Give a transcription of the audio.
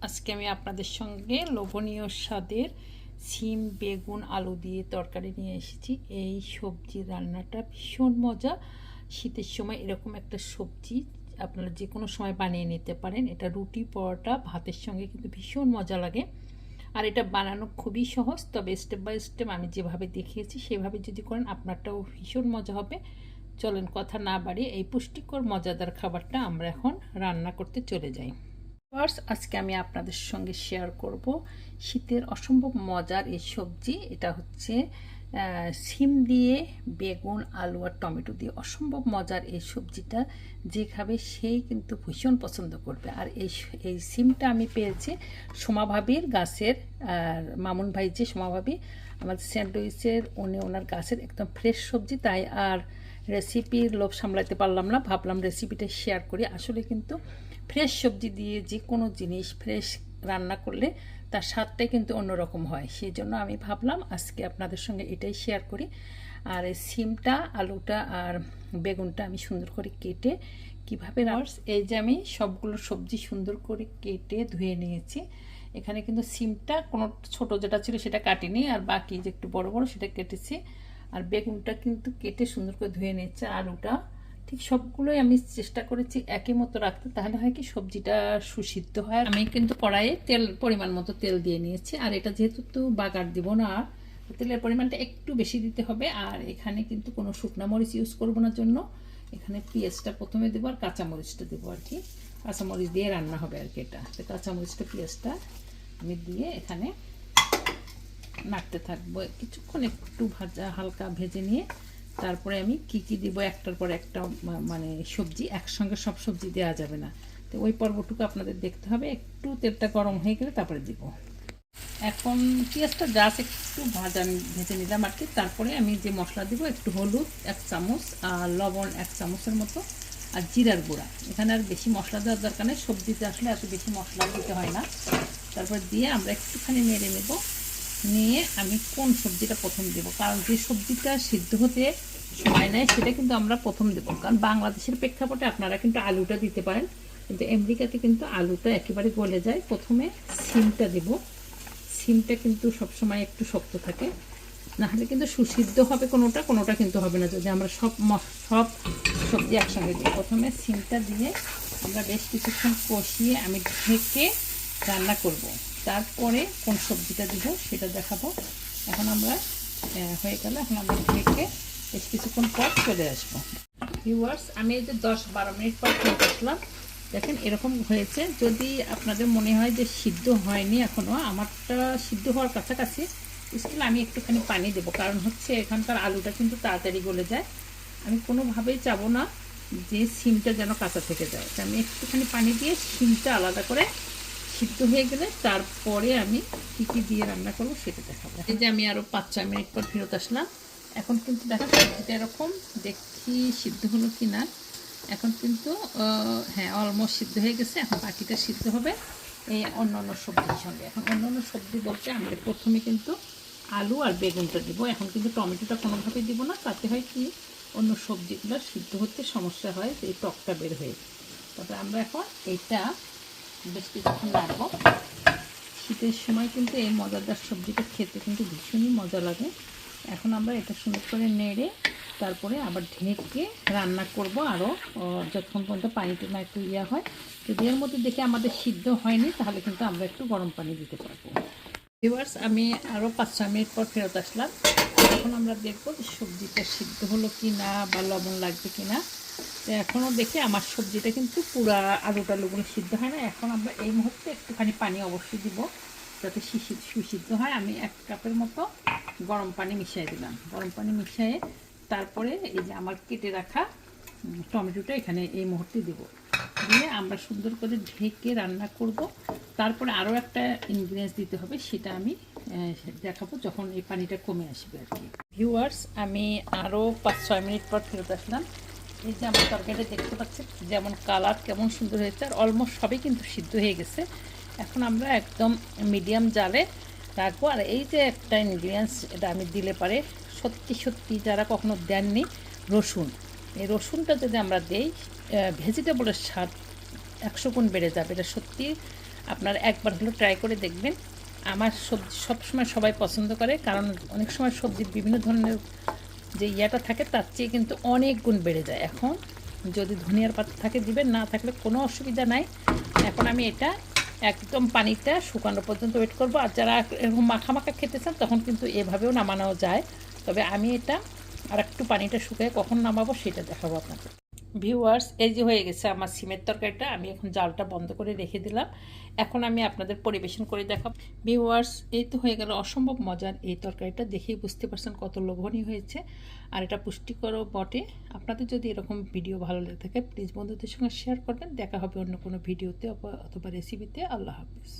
আজকে আমি আপনাদের সঙ্গে লোভনীয় স্বাদের সিম বেগুন আলু দিয়ে তরকারি নিয়ে এসেছি। এই সবজি রান্নাটা ভীষণ মজা। শীতের সময় এরকম একটা সবজি আপনারা যে কোনো সময় বানিয়ে নিতে পারেন। এটা রুটি, পরোটা, ভাতের সঙ্গে কিন্তু ভীষণ মজা লাগে। আর এটা বানানো খুবই সহজ, তবে স্টেপ বাই স্টেপ আমি যেভাবে দেখিয়েছি, সেভাবে যদি করেন আপনারটাও ভীষণ মজা হবে। চলেন কথা না বাড়িয়ে এই পুষ্টিকর, মজাদার খাবারটা আমরা এখন রান্না করতে চলে যাই। ফার্স্ট আজকে আমি আপনাদের সঙ্গে শেয়ার করব শীতের অসম্ভব মজার এই সবজি। এটা হচ্ছে সিম দিয়ে বেগুন, আলু আর টমেটো দিয়ে অসম্ভব মজার এই সবজিটা। যে খাবে সেই কিন্তু ভীষণ পছন্দ করবে। আর এই এই সিমটা আমি পেয়েছি সোমাভাবির গাছের, আর মামুন ভাই যে সোমাভাবি আমাদের স্যান্ডউইচের উনি ওনার গাছের একদম ফ্রেশ সবজি, তাই আর রেসিপির লোভ সামলাতে পারলাম না, ভাবলাম রেসিপিটা শেয়ার করি। আসলে কিন্তু ফ্রেশ সবজি দিয়ে যে কোনো জিনিস ফ্রেশ রান্না করলে তার স্বাদটাই কিন্তু অন্যরকম হয়। সেই জন্য আমি ভাবলাম আজকে আপনাদের সঙ্গে এটাই শেয়ার করি। আর এই সিমটা, আলুটা আর বেগুনটা আমি সুন্দর করে কেটে কীভাবে রান্স এই যে আমি সবগুলো সবজি সুন্দর করে কেটে ধুয়ে নিয়েছি। এখানে কিন্তু সিমটা কোনো ছোট যেটা ছিল সেটা কাটিনি, আর বাকি যে একটু বড় বড় সেটা কেটেছি। আর বেগুনটা কিন্তু কেটে সুন্দর করে ধুয়ে নিয়েছে আলুটা ঠিক সবগুলোই আমি চেষ্টা করেছি একই মতো রাখতে। তাহলে হয় কি সবজিটা সুসিদ্ধ হয়। আমি কিন্তু কড়াইয়ে তেল, পরিমাণ মতো তেল দিয়ে নিয়েছি। আর এটা যেহেতু তো বাগার দিব না আর তেলের পরিমাণটা একটু বেশি দিতে হবে। আর এখানে কিন্তু কোনো শুকনো মরিচ ইউজ করব না জন্য। এখানে পেঁয়াজটা প্রথমে দেবো আর কাঁচামরিচটা দেবো আর কি। কাঁচামরিচ দিয়ে রান্না হবে আর কি এটা। তো কাঁচামরিচটা, পেঁয়াজটা আমি দিয়ে এখানে নাড়তে থাকব। কিছুক্ষণ একটু ভাজা, হালকা ভেজে নিয়ে তারপরে আমি কি কি দিব একটার পর একটা মানে সবজি, একসঙ্গে সব সবজি দেওয়া যাবে না। তো ওই পর্বটুকু আপনাদের দেখতে হবে। একটু তেলটা গরম হয়ে গেলে তারপরে দিব। এখন পেঁয়াজটা জাস্ট একটু ভাজা ভেজে নিলাম আর কি। তারপরে আমি যে মশলা দিব, একটু হলুদ এক চামচ আর লবণ এক চামচের মতো আর জিরার গুঁড়া। এখানে আর বেশি মশলা দেওয়ার দরকার নেই। সবজিতে আসলে এত বেশি মশলা দিতে হয় না। তারপর দিয়ে আমরা একটুখানি নেড়ে নেব। নিয়ে আমি কোন সবজিটা প্রথম দেব? কারণ যে সবজিটা সিদ্ধ হতে সময় নেয়, সেটা কিন্তু আমরা প্রথম দেব। কারণ বাংলাদেশের প্রেক্ষাপটে আপনারা কিন্তু আলুটা দিতে পারেন। কিন্তু আমেরিকাতে কিন্তু আলুটা একেবারে গলে যায়। প্রথমে সিমটা দেব। সিমটা কিন্তু সবসময় একটু শক্ত থাকে। নাহলে কিন্তু সুসিদ্ধ হবে কোনোটা কোনোটা কিন্তু হবে না। যদি আমরা সব সব সবজি একসঙ্গে দিই, প্রথমে সিমটা দিয়ে আমরা বেশ কিছুক্ষণ কষিয়ে আমি ঢেকে রান্না করব। তারপরে কোন সবজিটা দিব সেটা দেখাবো। এখন আমরা হয়ে গেলে। এখন আমরা ঢেকে বেশ কিছুক্ষণ পর চলে আসব। ভিউয়ার্স আমি এই যে দশ বারো মিনিট পর ফেরত আসলাম দেখেন, এরকম হয়েছে। যদি আপনাদের মনে হয় যে সিদ্ধ হয়নি এখনও আমারটা সিদ্ধ হওয়ার কাছাকাছি স্টিল আমি একটুখানি পানি দেব। কারণ হচ্ছে এখানকার আলুটা কিন্তু তাড়াতাড়ি গলে যায়। আমি কোনোভাবেই চাবো না যে সিমটা যেন কাঁচা থেকে যায়। আমি একটুখানি পানি দিয়ে সিমটা আলাদা করে সিদ্ধ হয়ে গেলে তারপরে আমি কী কী দিয়ে রান্না করব সেটা দেখাবো। এই যে আমি আরও পাঁচ, ছয় মিনিট পর ফেরত আসলাম। এখন কিন্তু দেখা সবজিটা এরকম, দেখি সিদ্ধ হলো কি না এখন কিন্তু হ্যাঁ অলমোস্ট সিদ্ধ হয়ে গেছে, এখন বাকিটা সিদ্ধ হবে। এই অন্য অন্য সবজির সঙ্গে। এখন অন্য অন্য সবজি বলতে আমরা প্রথমে কিন্তু আলু আর বেগুনটা দেবো। এখন কিন্তু টমেটোটা কোনোভাবেই দিব না। তাতে হয় কি, অন্য সবজিগুলো সিদ্ধ হতে সমস্যা হয়, এই টকটা বের হয়ে। তারপরে আমরা এখন এটা বেশ কিছুক্ষণ রাখব। শীতের সময় কিন্তু এই মজাদার সবজিটা খেতে কিন্তু ভীষণই মজা লাগে। এখন আমরা এটা সুন্দর করে নেড়ে, তারপরে আবার ঢেকে রান্না করব আরও যতক্ষণ পর্যন্ত পানিটা না একটু ইয়া হয়। যদি এর মধ্যে দেখে আমাদের সিদ্ধ হয়নি, তাহলে কিন্তু আমরা একটু গরম পানি দিতে পারব। ভিউয়ার্স, আমি আরও পাঁচ ছয় মিনিট পর ফেরত আসলাম। এখন আমরা দেখব সবজিটা সিদ্ধ হলো কি না বা লবণ লাগবে কি না এখনও দেখি আমার সবজিটা কিন্তু পুরা আলু টালুগুলো সিদ্ধ হয় না। এখন আমরা এই মুহূর্তে একটুখানি পানি অবশ্যই দিব যাতে সুসিদ্ধ হয়। আমি এক কাপের মতো গরম পানি মিশিয়ে দিলাম। গরম পানি মিশিয়ে তারপরে এই যে আমার কেটে রাখা টমেটোটা এখানে এই মুহূর্তে দেব। দিয়ে আমরা সুন্দর করে ঢেকে রান্না করব। তারপরে আরও একটা ইনগ্রিডিয়েন্টস দিতে হবে, সেটা আমি দেখাবো যখন এই পানিটা কমে আসবে আর কি। ভিউয়ার্স আমি আরও পাঁচ ছয় মিনিট পর ফেরত আসলাম। এই যে আমার তরকারিটা দেখতে পাচ্ছি যেমন কালার কেমন সুন্দর হয়েছে, আর অলমোস্ট সবই কিন্তু সিদ্ধ হয়ে গেছে। এখন আমরা একদম মিডিয়াম জালে রাখব। আর এই যে একটা ইনগ্রিডিয়েন্টস এটা আমি দিলে পারে সত্যি সত্যি যারা কখনো দেননি, রসুন। এই রসুনটা যদি আমরা দেই ভেজিটেবলের স্বাদ একশো গুণ বেড়ে যাবে। এটা সত্যি আপনারা একবার হলো ট্রাই করে দেখবেন। আমার সবজি সবসময় সবাই পছন্দ করে, কারণ অনেক সময় সবজির বিভিন্ন ধরনের যে ইয়াটা থাকে তার চেয়ে কিন্তু অনেক গুণ বেড়ে যায়। এখন যদি ধনিয়ার পাতা থাকে, দিবেন, না থাকলে কোনো অসুবিধা নাই। এখন আমি এটা একদম পানিটা শুকানো পর্যন্ত ওয়েট করব। আর যারা এরকম মাখা মাখা খেতে চান, তখন কিন্তু এভাবেও নামানো যায়। তবে আমি এটা আর একটু পানিটা শুকিয়ে কখন নামাবো, সেটা দেখাবো আপনাকে ভিউয়ার্স এই যে হয়ে গেছে আমার সিমের তরকারিটা, আমি এখন জালটা বন্ধ করে রেখে দিলাম। এখন আমি আপনাদের পরিবেশন করে দেখাব। ভিউয়ার্স এই তো হয়ে গেল অসম্ভব মজার এই তরকারিটা, দেখেই বুঝতে পারছেন কত লোভনীয় হয়েছে। আর এটা পুষ্টিকরও বটে। আপনাদের যদি এরকম ভিডিও ভালো লেগে থাকে প্লিজ বন্ধুদের সঙ্গে শেয়ার করবেন। দেখা হবে অন্য কোনো ভিডিওতে অথবা রেসিপিতে আল্লাহ হাফিজ।